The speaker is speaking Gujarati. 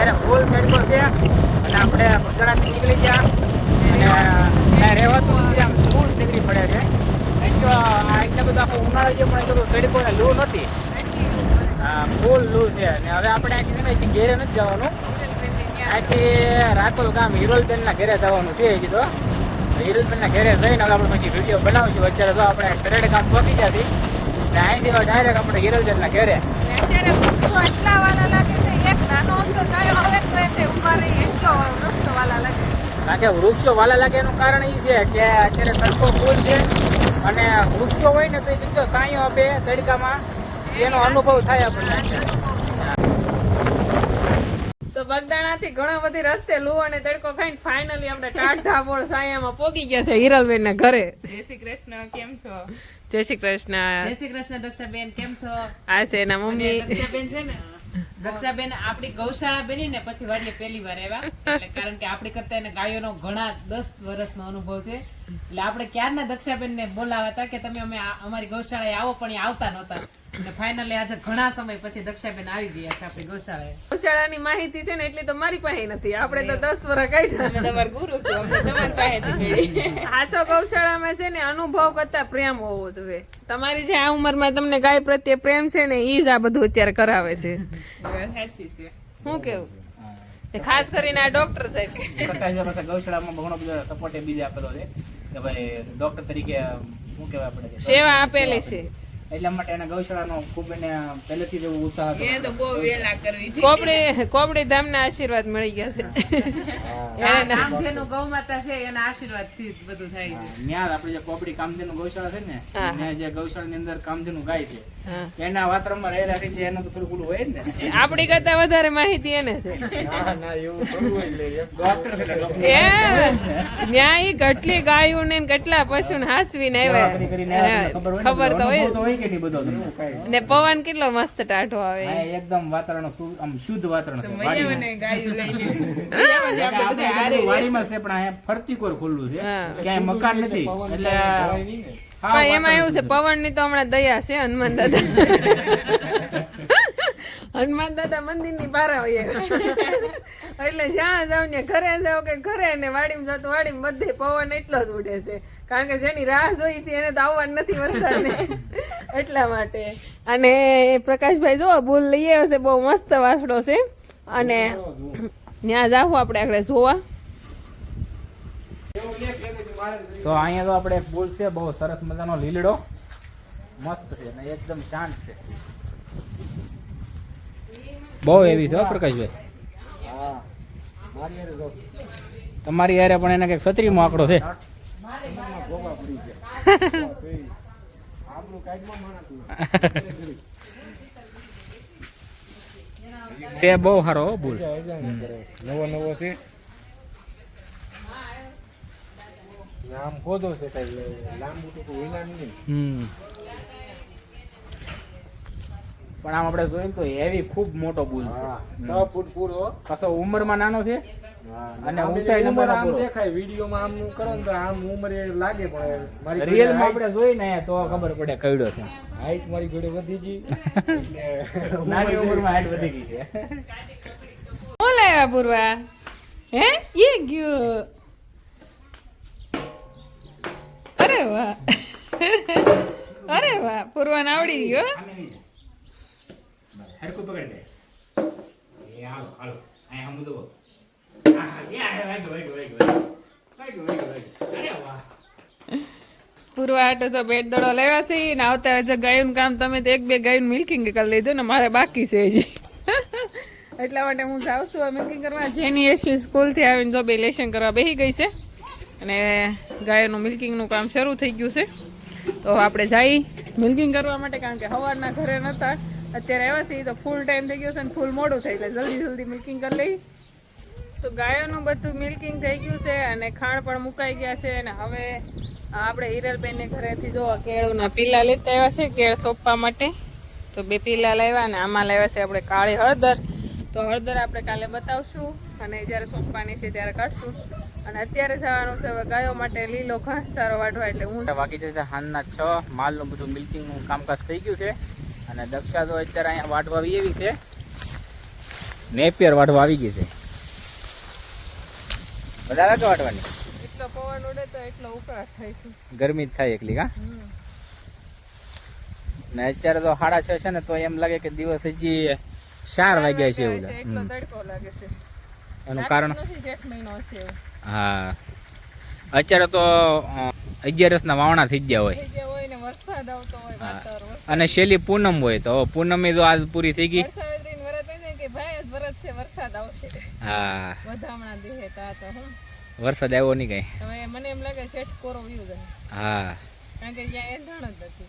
અત્યારે ફૂલ તડકો છે, અને આપણે બગડાથી નીકળી ગયા. અને રહેવાતું નથી, આમ ફૂલ નીકળી પડે છે. તો આ એટલે બધું આખો ઉનાળો જે પણ એટલો તડકો નથી. ફૂલ લૂ છે. અને હવે આપણે અહીંથી છે ઘેરે નથી જવાનું. અહીંથી રાખોલ ગામ હિરોલબેનના ઘેરે જવાનું છે કીધો હિરોલબેનના ઘરે જઈને આપણે પછી વીડિયો બનાવશું. અત્યારે તો આપણે પરેડ ગામ પહોંચી જતી અહીંથી ડાયરેક્ટ આપણે હિરોલબેનના ઘરે. એટલા છે કારણ કે વૃક્ષો વાલા લાગે એનું કારણ એ છે કે અત્યારે તડકો ફૂલ છે અને વૃક્ષો હોય ને તો એ કેટલો સાયો આપે તડકામાં. એનો અનુભવ થાય આપણને. તો બગદાણાથી ઘણા બધી રસ્તે લૂ અને તડકો ખાઈને ફાઇનલી આપણે ટાઢા બોળ સાયામાં પોગી ગયા છે હિરલબેન ના ઘરે. જય શ્રી કૃષ્ણ કેમ છો? જય શ્રી કૃષ્ણ. જય શ્રી કૃષ્ણ દક્ષાબેન કેમ છો? આ છે એના મમ્મી. દક્ષાબેન છે ને? દક્ષાબેન આપણી ગૌશાળા બની ને પછી વાડીએ પહેલી વાર આવ્યા. એટલે કારણ કે આપણી કરતા એને ગાયોનો ઘણા દસ વર્ષનો અનુભવ છે. એટલે આપણે ક્યારના દક્ષાબેન ને બોલાવા હતા કે તમે અમે અમારી ગૌશાળાએ આવો પણ એ આવતા નહોતા. અને ફાઇનલી આજે ઘણા સમય પછી દક્ષાબેન આવી ગયા છે આપણી ગૌશાળાએ. ગૌશાળાની માહિતી છે ને એટલી તો મારી પાસે નથી. આપણે તો દસ વર્ષ કાઢ્યા. અમે તમારા ગુરુ છો અમને તમારી પાસેથી મેળવી. આસો ગૌશાળામાં છે ને અનુભવ કરતા પ્રેમ હોવો જોઈએ. તમારી જે આ ઉંમરમાં તમને ગાય પ્રત્યે પ્રેમ છે ને એ જ આ બધું અત્યારે કરાવે છે. સાચી છે. શું કેવું? ખાસ કરીને આ ડોક્ટર સાહેબ. છે ગૌશાળામાં ઘણો બધો સપોર્ટ એ બીજે આપેલો છે કે ભાઈ ડોક્ટર તરીકે શું કહેવાય આપણે સેવા આપેલી છે. એટલા માટે એના ગૌશાળાનો ખૂબ એને પહેલેથી જ એવો ઉત્સાહ હતો. એ તો બહુ વેલા કરવી હતી કોબડી કોબડી ધામના આશીર્વાદ મળી ગયા છે. આ કામધેનુ ગૌ માતા છે એના આશીર્વાદથી બધું થાય છે. ન્યાર આપણે જે કોબડી કામધેનુ ગૌશાળા છે ને. ત્યાં જે ગૌશાળાની અંદર કામધેનુ ગાય છે એના વાતાવરણમાં રહેલા રીતે એનું તો થોડું ઓલું હોય ને. આપણી કરતા વધારે માહિતી એને છે. ડોક્ટર છે એટલે ડોક્ટર. એ ન્યા ઈ કેટલી ગાયું ને કેટલા પશુ ને હાસવીને આવ્યા. ખબર તો હોય નહીં બધો તમને? ને પવન કેટલો મસ્ત ટાઢો આવે. હા, એકદમ વાતાવરણ આમ શુદ્ધ વાતાવરણ છે વાડીમાં. ગાયું લઈ આપણે બધું વાડીમાં છે. પણ અહીંયા ફરતી કોર ખુલ્લું છે. ક્યાંય મકાન નથી. એટલે હા, પણ એમાં એવું છે પવનની તો હમણાં દયા છે હનુમાન દાદા. હનુમાન દાદા મંદિરની બહાર આવીએ. એટલે જ્યાં જાવ ને ઘરે જાવ કે ઘરે ને વાડીમાં જાવ તો વાડીમાં બધે પવન એટલો જ ઉડે છે. કારણ કે જેની રાહ જોઈ છે એને તો આવવાનું નથી વરસાદને એટલા માટે. અને પ્રકાશભાઈ જો ભૂલ લઈ આવ્યો છે બહુ મસ્ત વાસડો છે. અને ત્યાં જાવું આપણે આગળ જોવા. તો અહીંયા તો આપણે એક પુલ છે બહુ સરસ મજાનો લીલડો. મસ્ત છે અને એકદમ શાંત છે. બહુ એવી છે પ્રકાશભાઈ. તમારી યારે પણ એને કંઈક સત્રીમો આંકડો છે. છે બહુ સારો બોલ. નવો નવો છે. આમ ખોદો છે કઈ લાંબુ ટૂંકું વિના નહીં. હમ. પણ આમ આપણે જોઈએ ને તો હેવી ખૂબ મોટો પુલ છે. છ ફૂટ પૂરો. કશો ઉંમરમાં નાનો છે? અને આમ ઊંચાઈ નંબર આમ દેખાય વિડીયોમાં આમ કરો ને તો આમ ઉંમર લાગે પણ મારી રિયલમાં આપણે જોઈ ને તો ખબર પડે કઈડો છે. હાઈટ મારી ઘોડે વધી ગઈ. નાની ઉંમરમાં હાઈટ વધી ગઈ છે. શું લાવ્યા પૂર્વા? હે? એ ગયો. અરે વાહ. અરે વાહ પૂર્વાને આવડી ગયો હો. હરખું પકડી લે. એ હાલો હાલો. અહીં હમ તો પૂર્વા હાટુ તો બેટ દડો લેવા છે આવતા ગાયનું કામ તમે તો એક બે ગાયનું મિલ્કિંગ કરી લીધું ને મારે બાકી છે એટલા માટે હું જાઉં છું મિલ્કિંગ કરવા. જેની એસવી સ્કૂલથી આવીને જો બે લેશન કરવા બેસી ગઈ છે અને ગાયનું મિલ્કિંગનું કામ શરૂ થઈ ગયું છે. તો આપણે જઈ મિલ્કિંગ કરવા માટે કારણ કે સવારના ઘરે નહોતા. અત્યારે આવ્યા છીએ તો ફૂલ ટાઈમ થઈ ગયો છે ને ફૂલ મોડું થઈ એટલે જલ્દી જલ્દી મિલ્કિંગ કરી લઈ. તો ગાયોનું બધું મિલ્કિંગ થઈ ગયું છે અને ખાણ પણ મુકાઈ ગયા છે અને હવે આપણે હિરલબેનને ઘરેથી જો કેળુના પીલા લેતા આવ્યા છે, કેળ સોંપવા માટે. તો બે પીલા લાવ્યા અને આમાં લાવ્યા છે આપણે કાળી હળદર. તો હળદર આપણે કાલે બતાવશું અને જ્યારે સોંપવાની છે ત્યારે કાઢશું. અને અત્યારે જવાનું છે હવે ગાયો માટે લીલો ઘાસ સારો વાઢવા, એટલે હું વાગી જશે હાલના છ, માલનું બધું મિલ્કિંગનું કામકાજ થઈ ગયું છે. અને દક્ષા તો અત્યારે અહીંયા વાટવા આવી એવી છે. નેપિયર વાઢવા આવી ગઈ છે. વધારે કે વાટવાની. એટલો પવન ઉડે તો એટલો ઉકળાટ થાય છે. ગરમી જ થાય એકલી હા? ને અત્યારે તો સાડા છ છે ને તો એમ લાગે કે દિવસ હજી ચાર વાગ્યા છે એવું એટલો તડકો લાગે છે. એનું કારણ જેઠ મહિનો હશે હા. અત્યારે તો અગિયારસ ના વાવણા થઈ ગયા હોય. અને શેલી પૂનમ હોય તો પૂનમ તો આજ પૂરી થઈ ગઈ વરસાદ વરત હોય ને કે ભાઈ આજ વરસ છે વરસાદ આવશે. હા. વધામણા દેહે તા તો હું. વરસાદ આવ્યો નહીં કઈ. હવે મને એમ લાગે જેઠ કોરો વ્યૂ જાય. હા. કારણ કે ત્યાં એંધાણ જ નથી.